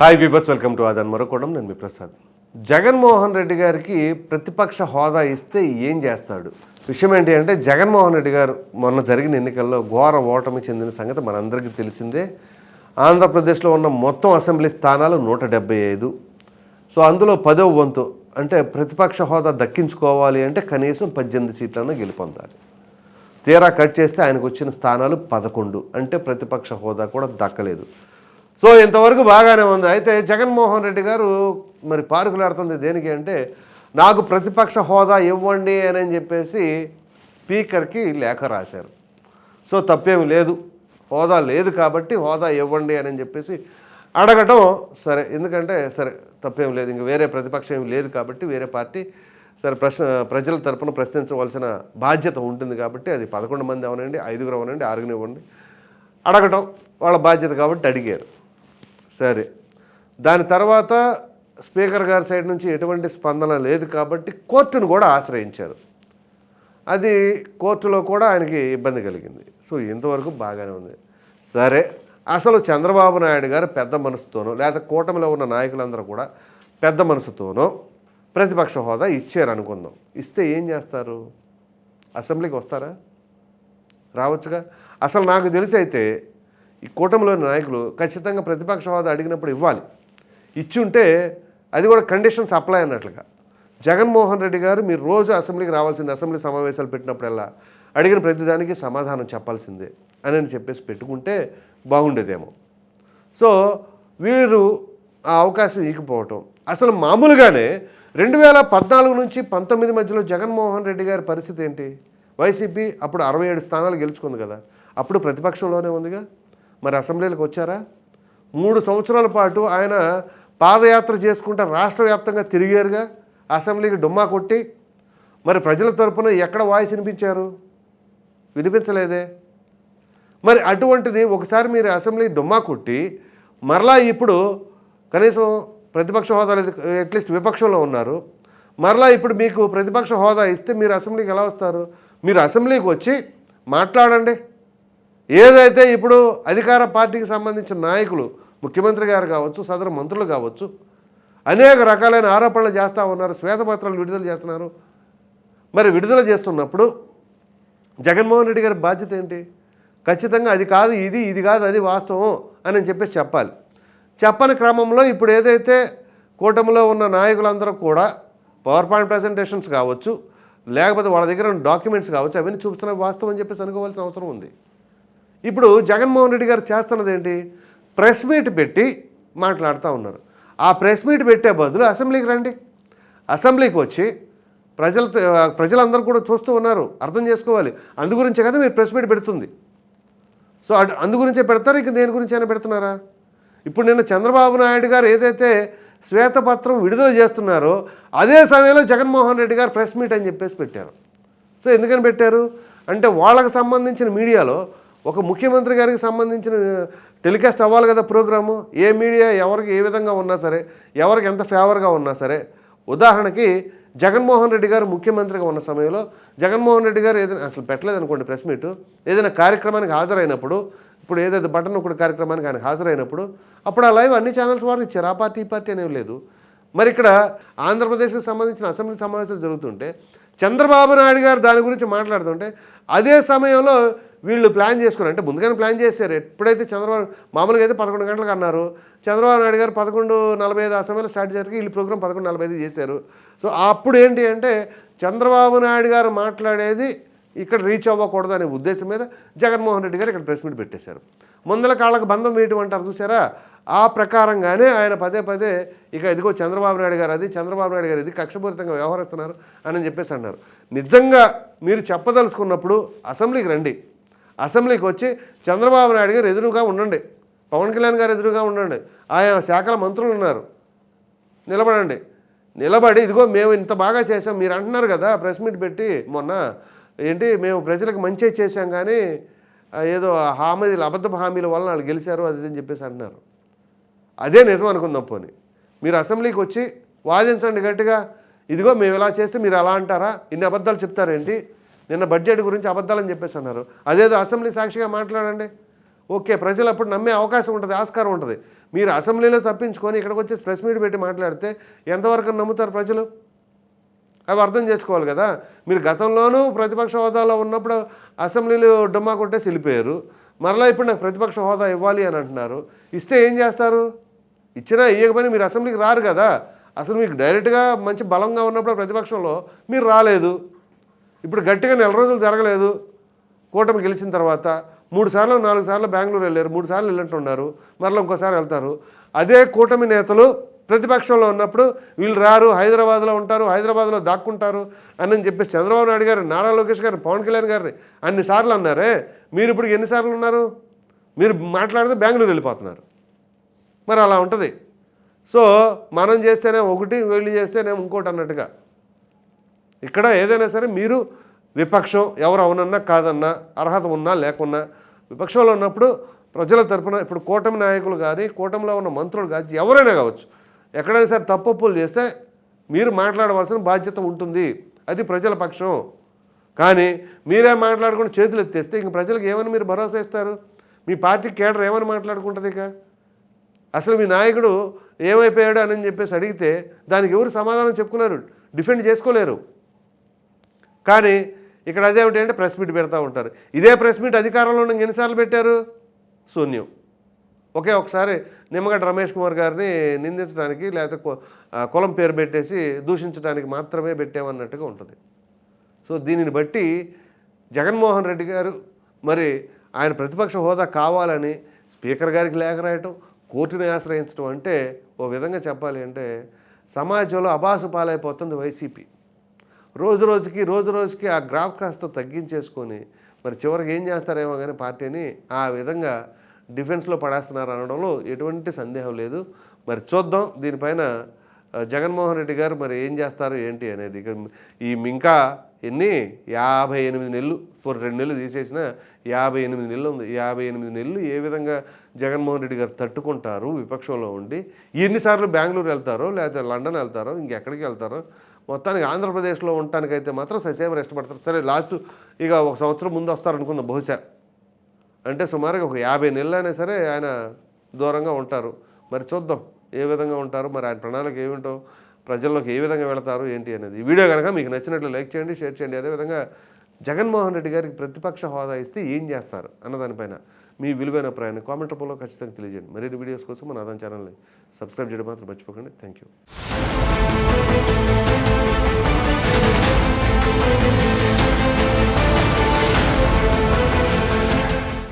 Hi బీబస్ welcome to ఆదాన్ మరొకడం నేను మీ ప్రసాద్. జగన్మోహన్ రెడ్డి గారికి ప్రతిపక్ష హోదా ఇస్తే ఏం చేస్తాడు? విషయం ఏంటి అంటే జగన్మోహన్ రెడ్డి గారు మొన్న జరిగిన ఎన్నికల్లో ఘోర ఓటమి చెందిన సంగతి మనందరికీ తెలిసిందే. ఆంధ్రప్రదేశ్లో ఉన్న మొత్తం అసెంబ్లీ స్థానాలు నూట డెబ్బై ఐదు. సో అందులో పదో వంతు అంటే ప్రతిపక్ష హోదా దక్కించుకోవాలి అంటే కనీసం పద్దెనిమిది సీట్లను గెలుపొందాలి. తీరా కట్ చేస్తే ఆయనకు వచ్చిన స్థానాలు పదకొండు. అంటే ప్రతిపక్ష హోదా కూడా దక్కలేదు. సో ఇంతవరకు బాగానే ఉంది. అయితే జగన్మోహన్ రెడ్డి గారు మరి పారుకులాడుతుంది దేనికి అంటే నాకు ప్రతిపక్ష హోదా ఇవ్వండి అని అని చెప్పేసి స్పీకర్కి లేఖ రాశారు. సో తప్పేమి లేదు. హోదా లేదు కాబట్టి హోదా ఇవ్వండి అని చెప్పేసి అడగటం సరే. ఎందుకంటే సరే తప్పేం లేదు. ఇంక వేరే ప్రతిపక్షం ఏం లేదు కాబట్టి వేరే పార్టీ సరే ప్రశ్న ప్రజల తరపున ప్రశ్నించవలసిన బాధ్యత ఉంటుంది కాబట్టి అది పదకొండు మంది అవనండి ఐదుగురు అవనండి ఆరుగురు ఇవ్వండి. అడగటం వాళ్ళ బాధ్యత కాబట్టి అడిగారు. సరే. దాని తర్వాత స్పీకర్ గారి సైడ్ నుంచి ఎటువంటి స్పందన లేదు కాబట్టి కోర్టును కూడా ఆశ్రయించారు. అది కోర్టులో కూడా ఆయనకి ఇబ్బంది కలిగింది. సో ఇంతవరకు బాగానే ఉంది. సరే అసలు చంద్రబాబు నాయుడు గారు పెద్ద మనసుతోనో లేదా కూటమిలో ఉన్న నాయకులందరూ కూడా పెద్ద మనసుతోనో ప్రతిపక్ష హోదా ఇచ్చారు అనుకుందాం. ఇస్తే ఏం చేస్తారు? అసెంబ్లీకి వస్తారా? రావచ్చుగా? అసలు నాకు తెలిసి అయితే ఈ కూటమిలోని నాయకులు ఖచ్చితంగా ప్రతిపక్షవాదం అడిగినప్పుడు ఇవ్వాలి. ఇచ్చి ఉంటే అది కూడా కండిషన్స్ అప్లై అన్నట్లుగా. జగన్మోహన్ రెడ్డి గారు మీరు రోజు అసెంబ్లీకి రావాల్సింది అసెంబ్లీ సమావేశాలు పెట్టినప్పుడల్లా అడిగిన ప్రతిదానికి సమాధానం చెప్పాల్సిందే అని అని చెప్పేసి పెట్టుకుంటే బాగుండేదేమో. సో వీరు ఆ అవకాశం ఇకపోవటం అసలు మామూలుగానే రెండు వేల పద్నాలుగు నుంచి పంతొమ్మిది మధ్యలో జగన్మోహన్ రెడ్డి గారి పరిస్థితి ఏంటి? వైసీపీ అప్పుడు అరవై ఏడు స్థానాలు గెలుచుకుంది కదా. అప్పుడు ప్రతిపక్షంలోనే ఉందిగా? మరి అసెంబ్లీలకు వచ్చారా? మూడు సంవత్సరాల పాటు ఆయన పాదయాత్ర చేసుకుంటూ రాష్ట్ర వ్యాప్తంగా తిరిగారుగా అసెంబ్లీకి డుమ్మా కొట్టి. మరి ప్రజల తరపున ఎక్కడ వాయిస్ వినిపించారు? వినిపించలేదే. మరి అటువంటిది ఒకసారి మీరు అసెంబ్లీ డుమ్మా కొట్టి మరలా ఇప్పుడు కనీసం ప్రతిపక్ష హోదా లేదు అట్లీస్ట్ విపక్షంలో ఉన్నారు. మరలా ఇప్పుడు మీకు ప్రతిపక్ష హోదా ఇస్తే మీరు అసెంబ్లీకి ఎలా వస్తారు? మీరు అసెంబ్లీకి వచ్చి మాట్లాడండి. ఏదైతే ఇప్పుడు అధికార పార్టీకి సంబంధించిన నాయకులు ముఖ్యమంత్రి గారు కావచ్చు సదరు మంత్రులు కావచ్చు అనేక రకాలైన ఆరోపణలు చేస్తూ ఉన్నారు శ్వేతపత్రాలు విడుదల చేస్తున్నారు. మరి విడుదల చేస్తున్నప్పుడు జగన్మోహన్ రెడ్డి గారి బాధ్యత ఏంటి? ఖచ్చితంగా అది కాదు ఇది ఇది కాదు అది వాస్తవం అని చెప్పేసి చెప్పాలి. చెప్పని క్రమంలో ఇప్పుడు ఏదైతే కూటమిలో ఉన్న నాయకులందరూ కూడా పవర్ పాయింట్ ప్రజెంటేషన్స్ కావచ్చు లేకపోతే వాళ్ళ దగ్గర ఉన్న డాక్యుమెంట్స్ కావచ్చు అవన్నీ చూపిస్తున్న వాస్తవం అని చెప్పేసి అనుకోవాల్సిన అవసరం ఉంది. ఇప్పుడు జగన్మోహన్ రెడ్డి గారు చేస్తున్నది ఏంటి ప్రెస్ మీట్ పెట్టి మాట్లాడుతూ ఉన్నారు. ఆ ప్రెస్ మీట్ పెట్టే బదులు అసెంబ్లీకి రండి. అసెంబ్లీకి వచ్చి ప్రజల ప్రజలందరూ కూడా చూస్తూ ఉన్నారు. అర్థం చేసుకోవాలి. అందు గురించే కదా మీరు ప్రెస్ మీట్ పెడుతుంది. సో అటు అందు గురించే పెడతారా? ఇంక దేని గురించి అయినా పెడుతున్నారా? ఇప్పుడు నిన్న చంద్రబాబు నాయుడు గారు ఏదైతే శ్వేతపత్రం విడుదల చేస్తున్నారో అదే సమయంలో జగన్మోహన్ రెడ్డి గారు ప్రెస్ మీట్ అని చెప్పేసి పెట్టారు. సో ఎందుకని పెట్టారు? అంటే వాళ్ళకి సంబంధించిన మీడియాలో ఒక ముఖ్యమంత్రి గారికి సంబంధించిన టెలికాస్ట్ అవ్వాలి కదా ప్రోగ్రాము. ఏ మీడియా ఎవరికి ఏ విధంగా ఉన్నా సరే ఎవరికి ఎంత ఫేవర్గా ఉన్నా సరే ఉదాహరణకి జగన్మోహన్ రెడ్డి గారు ముఖ్యమంత్రిగా ఉన్న సమయంలో జగన్మోహన్ రెడ్డి గారు ఏదైనా అసలు పెట్టలేదు అనుకోండి ప్రెస్ మీట్ ఏదైనా కార్యక్రమానికి హాజరైనప్పుడు ఇప్పుడు ఏదైతే బటన్ ఒకటి కార్యక్రమానికి ఆయన హాజరైనప్పుడు అప్పుడు ఆ లైవ్ అన్ని ఛానల్స్ వారు ఇచ్చారు. ఆ పార్టీ ఈ పార్టీ అనేవి లేదు. మరి ఇక్కడ ఆంధ్రప్రదేశ్కి సంబంధించిన అసెంబ్లీ సమావేశాలు జరుగుతుంటే చంద్రబాబు నాయుడు గారు దాని గురించి మాట్లాడుతుంటే అదే సమయంలో వీళ్ళు ప్లాన్ చేసుకున్నారు. అంటే ముందుగానే ప్లాన్ చేశారు. ఎప్పుడైతే చంద్రబాబు మామూలుగా అయితే పదకొండు గంటలకు అన్నారు. చంద్రబాబు నాయుడు గారు పదకొండు నలభై ఐదు ఆ సమయంలో స్టార్ట్ చేశారు వీళ్ళు ప్రోగ్రామ్ పదకొండు నలభై ఐదు చేశారు. సో అప్పుడు ఏంటి అంటే చంద్రబాబు నాయుడు గారు మాట్లాడేది ఇక్కడ రీచ్ అవ్వకూడదు అనే ఉద్దేశం మీద జగన్మోహన్ రెడ్డి గారు ఇక్కడ ప్రెస్ మీట్ పెట్టేశారు. ముందల కాళ్ళకు బంధం వేయటం అంటారు చూసారా ఆ ప్రకారంగానే ఆయన పదే పదే ఇక ఇదిగో చంద్రబాబు నాయుడు గారు అది చంద్రబాబు నాయుడు గారు ఇది కక్షపూరితంగా వ్యవహరిస్తున్నారు అని చెప్పేసి అన్నారు. నిజంగా మీరు చెప్పదలుచుకున్నప్పుడు అసెంబ్లీకి రండి. అసెంబ్లీకి వచ్చి చంద్రబాబు నాయుడు గారు ఎదురుగా ఉండండి. పవన్ కళ్యాణ్ గారు ఎదురుగా ఉండండి. ఆయా శాఖల మంత్రులు ఉన్నారు. నిలబడండి. నిలబడి ఇదిగో మేము ఇంత బాగా చేసాం మీరు అంటున్నారు కదా ప్రెస్ మీట్ పెట్టి మొన్న ఏంటి మేము ప్రజలకు మంచి చేశాం కానీ ఆ, ఏదో హామీలు అబద్ధ హామీల వల్ల వాళ్ళు గెలిచారు అది అని చెప్పేసి అంటున్నారు. అదే నిజం అనుకుందాం పోని. మీరు అసెంబ్లీకి వచ్చి వాదించండి గట్టిగా ఇదిగో మేము ఇలా చేస్తే మీరు అలా అంటారా? ఇన్ని అబద్ధాలు చెప్తారేంటి నిన్న బడ్జెట్ గురించి అబద్ధాలని చెప్పేసి అన్నారు. అదేదో అసెంబ్లీ సాక్షిగా మాట్లాడండి. ఓకే ప్రజలు అప్పుడు నమ్మే అవకాశం ఉంటుంది ఆస్కారం ఉంటుంది. మీరు అసెంబ్లీలో తప్పించుకొని ఇక్కడికి వచ్చేసి ప్రెస్ మీట్ పెట్టి మాట్లాడితే ఎంతవరకు నమ్ముతారు ప్రజలు? అవి అర్థం చేసుకోవాలి కదా. మీరు గతంలోనూ ప్రతిపక్ష హోదాలో ఉన్నప్పుడు అసెంబ్లీలు డుమ్మా కొట్టేసి వెళ్ళిపోయారు. మరలా ఇప్పుడు నాకు ప్రతిపక్ష హోదా ఇవ్వాలి అని అంటున్నారు. ఇస్తే ఏం చేస్తారు? ఇచ్చినా ఇవ్వకపోయినా మీరు అసెంబ్లీకి రారు కదా. అసలు మీకు డైరెక్ట్గా మంచి బలంగా ఉన్నప్పుడు ప్రతిపక్షంలో మీరు రాలేదు. ఇప్పుడు గట్టిగా నెల రోజులు జరగలేదు. కూటమి గెలిచిన తర్వాత మూడు సార్లు నాలుగు సార్లు బెంగళూరు వెళ్ళారు. మూడు సార్లు వెళ్ళినట్టున్నారు. మరలా ఇంకోసారి వెళ్తారు. అదే కూటమి నేతలు ప్రతిపక్షంలో ఉన్నప్పుడు వీళ్ళు రారు హైదరాబాద్లో ఉంటారు హైదరాబాద్లో దాక్కుంటారు అని చెప్పేసి చంద్రబాబు నాయుడు గారు నారా లోకేష్ గారు పవన్ కళ్యాణ్ గారిని అన్నిసార్లు అన్నారే మీరు ఇప్పుడు ఎన్నిసార్లు ఉన్నారు? మీరు మాట్లాడితే బెంగళూరు వెళ్ళిపోతున్నారు. మరి అలా ఉంటుంది. సో మనం చేస్తేనే ఒకటి వీళ్ళు చేస్తేనే ఇంకోటి అన్నట్టుగా. ఇక్కడ ఏదైనా సరే మీరు విపక్షం ఎవరు అవునన్నా కాదన్నా అర్హత ఉన్నా లేకున్నా విపక్షంలో ఉన్నప్పుడు ప్రజల తరపున ఇప్పుడు కూటమి నాయకులు కానీ కూటమిలో ఉన్న మంత్రులు కానీ ఎవరైనా కావచ్చు ఎక్కడైనా సరే తప్పప్పులు చేస్తే మీరు మాట్లాడవలసిన బాధ్యత ఉంటుంది. అది ప్రజల పక్షం. కానీ మీరే మాట్లాడకుండా చేతులు ఎత్తేస్తే ఇంక ప్రజలకు ఏమని మీరు భరోసా ఇస్తారు? మీ పార్టీ కేడర్ ఏమని మాట్లాడుకుంటుంది ఇక? అసలు మీ నాయకుడు ఏమైపోయాడు అని చెప్పేసి అడిగితే దానికి ఎవరు సమాధానం చెప్పుకోలేరు డిఫెండ్ చేసుకోలేరు. కానీ ఇక్కడ అదేమిటి అంటే ప్రెస్ మీట్ పెడతా ఉంటారు. ఇదే ప్రెస్ మీట్ అధికారంలో ఉన్న ఎన్నిసార్లు పెట్టారు? శూన్యం. ఒకే ఒకసారి నిమ్మగడ్డ రమేష్ కుమార్ గారిని నిందించడానికి లేకపోతే కులం పేరు పెట్టేసి దూషించడానికి మాత్రమే పెట్టామన్నట్టుగా ఉంటుంది. సో దీనిని బట్టి జగన్మోహన్ రెడ్డి గారు మరి ఆయన ప్రతిపక్ష హోదా కావాలని స్పీకర్ గారికి లేఖ రాయటం కోర్టుని ఆశ్రయించడం అంటే ఓ విధంగా చెప్పాలి అంటే సమాజంలో అబాసు పాలైపోతుంది వైసీపీ. రోజు రోజుకి రోజు రోజుకి ఆ గ్రాఫ్ కాస్త తగ్గించేసుకొని మరి చివరికి ఏం చేస్తారేమో కానీ పార్టీని ఆ విధంగా డిఫెన్స్లో పడేస్తున్నారు అనడంలో ఎటువంటి సందేహం లేదు. మరి చూద్దాం దీనిపైన జగన్మోహన్ రెడ్డి గారు మరి ఏం చేస్తారు ఏంటి అనేది. ఈ ఇంకా ఎన్ని? యాభై ఎనిమిది నెలలు ఇప్పుడు రెండు నెలలు తీసేసిన యాభై ఎనిమిది నెలలు ఉంది. యాభై ఎనిమిది నెలలు ఏ విధంగా జగన్మోహన్ రెడ్డి గారు తట్టుకుంటారు విపక్షంలో ఉండి? ఎన్నిసార్లు బెంగళూరు వెళ్తారో లేకపోతే లండన్ వెళ్తారో ఇంకెక్కడికి వెళ్తారో? మొత్తానికి ఆంధ్రప్రదేశ్లో ఉండటానికైతే మాత్రం ససేమ ఇష్టపడతారు. సరే లాస్ట్ ఇక ఒక సంవత్సరం ముందు వస్తారనుకుందాం బహుశా. అంటే సుమారుగా ఒక యాభై నెలలైనా సరే ఆయన దూరంగా ఉంటారు. మరి చూద్దాం ఏ విధంగా ఉంటారు మరి ఆయన ప్రణాళిక ఏమిటో ప్రజల్లోకి ఏ విధంగా వెళతారు ఏంటి అనేది. వీడియో కనుక మీకు నచ్చినట్లు లైక్ చేయండి షేర్ చేయండి. అదేవిధంగా జగన్మోహన్ రెడ్డి గారికి ప్రతిపక్ష హోదా ఇస్తే ఏం చేస్తారు అన్నదానిపైన మీ విలువైన ప్రయాణం కామెంట్ రూపంలో ఖచ్చితంగా తెలియజేయండి. మరిన్ని వీడియోస్ కోసం మన ఆదాన్ ఛానల్ని సబ్స్క్రైబ్ చేయడం మాత్రం మర్చిపోకండి. Thank you